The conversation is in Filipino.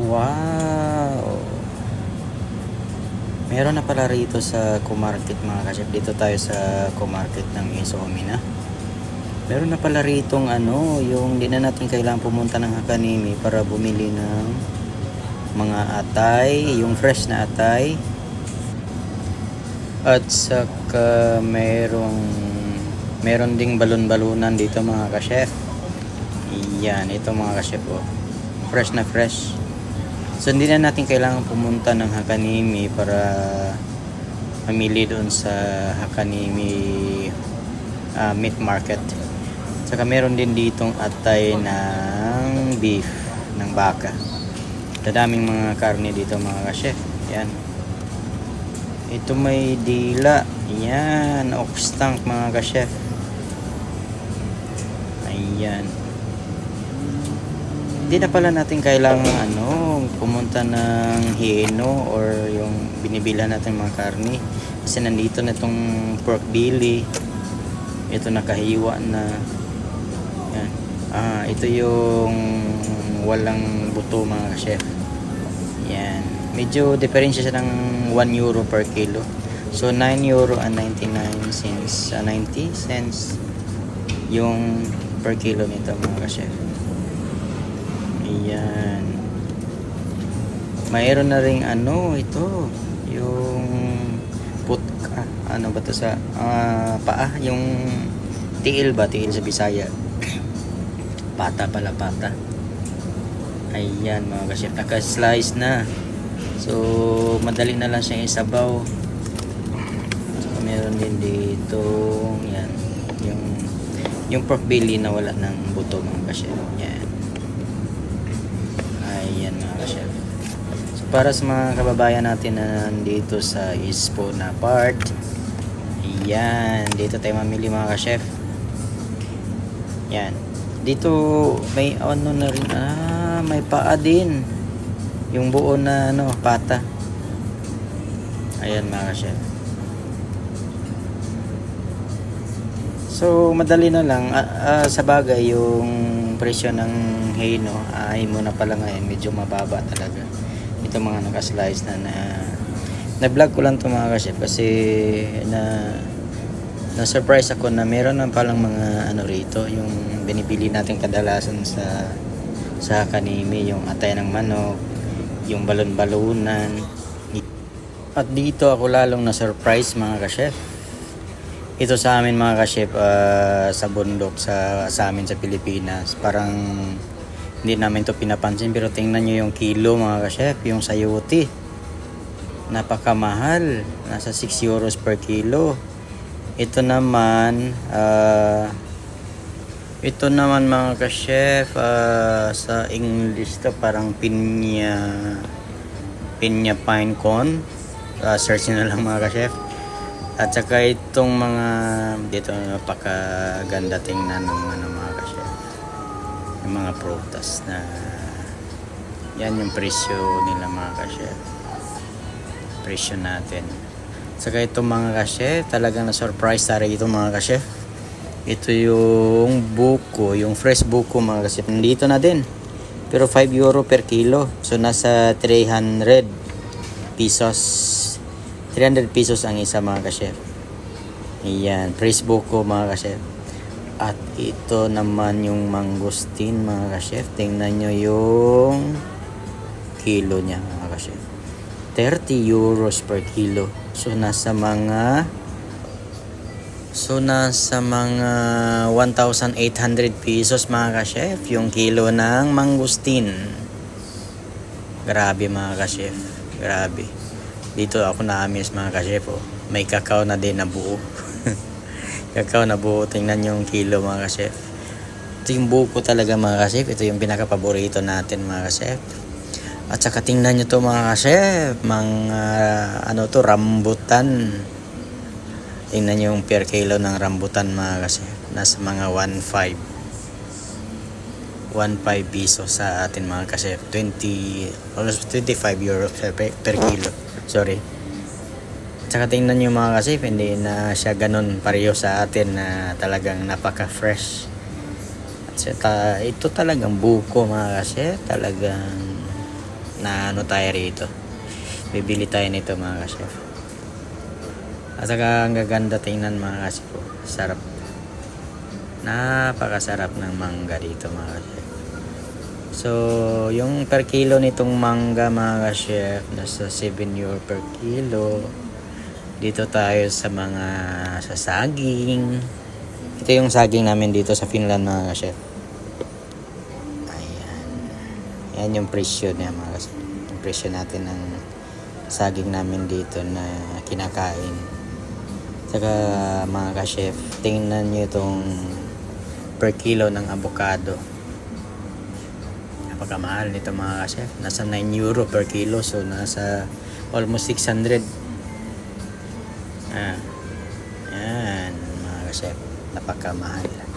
Wow! Meron na pala rito sa Kumarket mga kachef. Dito tayo sa Kumarket ng Isomina. Meron na pala ritong ano, yung di na natin kailangan pumunta ng Hakanimi para bumili ng mga atay, yung fresh na atay. At saka merong meron ding balon-balunan dito mga kachef. Yan, ito mga kachef oh. Fresh na fresh. So hindi na natin kailangan pumunta ng Hakanimi para mamili doon sa Hakanimi ah, meat market. Saka meron din ditong atay ng beef, ng baka. Dadaming mga karne dito mga ka-chef. Yan. Ito may dila. Yan. Ox tank mga ka-chef. Ayan. Hindi na pala natin kailangan ano, pumunta ng Hieno or yung binibilhan natin mga karne. Kasi nandito na itong pork belly. Ito nakahiwa na. Yan. Ah, ito yung walang buto mga chef. Yan. Medyo diferensya siya ng 1 euro per kilo. So 9 euro and 99 cents, ah, 90 cents yung per kilo nito mga chef. Ayan. Mayroon na ring ano ito, yung putka, ano ba to sa ah, paa, yung tiil ba, tiil sa Bisaya. pata pala pata. Ayan mga ka-chef, naka-slice na. So, madali na lang siyang isabaw. So, meron din dito, yan, yung yung pork belly na wala ng buto mga ka-chef. Yan. Ayan mga ka-chef. Para sa mga kababayan natin na nandito sa Ispo na part, ayan, dito tayo mamili mga ka-chef. Yan. Dito may ano na rin, ah, may paa din. Yung buo na ano, pata. Ayan mga ka-chef. So, madali na lang. Ah, ah, sa bagay, yung presyo ng Hino ay muna pala ngayon. Medyo mababa talaga. Ito mga naka-slice na na na-vlog ko lang to mga ka-chef kasi na na-surprise ako na meron na palang mga ano rito yung binibili natin kadalasan sa sa kanimi yung atay ng manok yung balon-balunan. At dito ako lalong na-surprise mga ka-chef. Ito sa amin mga ka-chef ah, sa bundok sa, sa amin sa Pilipinas. Parang hindi namin to pinapansin pero tingnan nyo yung kilo mga ka-chef yung sayuti napakamahal. Nasa 6 euros per kilo. Ito naman ah, ito naman mga ka-chef ah, sa English to parang pinya pinya pine cone. Ah, search nyo na lang mga ka-chef. At saka itong mga dito napakaganda tingnan ng ano mga ka-chef yung mga prutas na yan yung presyo nila mga ka-chef presyo natin. Saka itong mga ka-chef talagang na-surprise tayo ito mga ka-chef ito yung buko yung fresh buko mga ka-chef nandito na din. Pero 5 euro per kilo. So nasa 300 pesos. 300 pesos ang isa mga ka-chef Ayan, fresh buko mga ka-chef. At ito naman yung mangustin mga ka-chef. Tingnan nyo yung kilo niya mga ka-chef. 30 euros per kilo. So nasa mga So nasa mga 1,800 pesos mga ka-chef yung kilo ng mangustin. Grabe mga ka-chef. Grabe. Dito ako na-amaze mga ka-chef. Oh. May kakao na din na buo. kakao na buo. Tingnan yung kilo mga ka-chef. Ito yung buko talaga mga ka-chef. Ito yung pinaka-paborito natin mga ka-chef. At saka tingnan nyo to mga ka-chef. Mga ano to, rambutan. Tingnan nyo yung per kilo ng rambutan mga ka-chef. Nasa mga 1.5. 1.5 peso sa atin mga ka-chef. 20, almost 25 euros per, per kilo. Sorry. Tsaka tingnan nyo mga kasif, hindi na siya ganun pareho sa atin na talagang napaka-fresh. Ta- ito talagang buko mga kasif, talagang na ano tayo rito. Bibili tayo nito mga ka-chef. At saka ang gaganda tingnan mga ka-chef. oh. Sarap. Napakasarap ng mangga dito mga ka-chef. So, yung per kilo nitong mangga mga ka-chef, nasa 7 euro per kilo. Dito tayo sa mga sa saging. Ito yung saging namin dito sa Finland mga ka-chef. Ayan. Yan yung presyo niya mga ka-chef. Yung presyo natin ng saging namin dito na kinakain. Saka mga ka-chef, tingnan nyo itong per kilo ng avocado. Napakamahal nito mga ka-chef. Nasa 9 euro per kilo. So, nasa almost 600. Ah. Yan, mga ka-chef. Napakamahal.